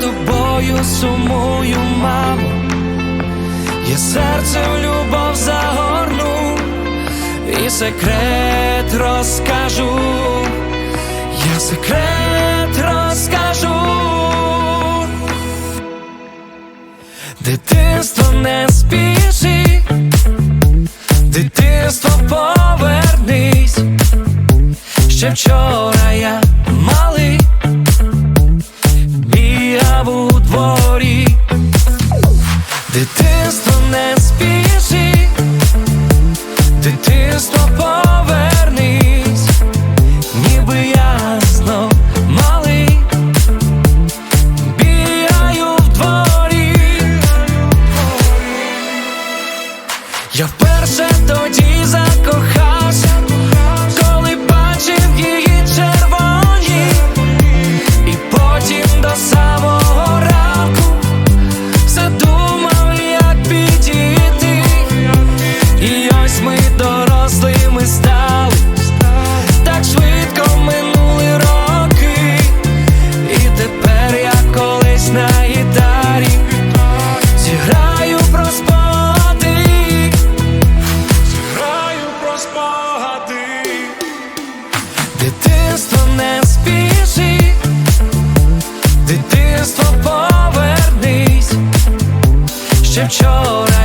тобою сумую, мамо, я серце в любов загорну і секрет розкажу, я секрет розкажу. Дитинство не спіши, дитинство повернись. Ще вчора дитинство повернись, ніби я знов малий, бігаю в дворі. Я вперше тоді закохався, спогади Дитинство не спіши. Дитинство повернись. Ще вчора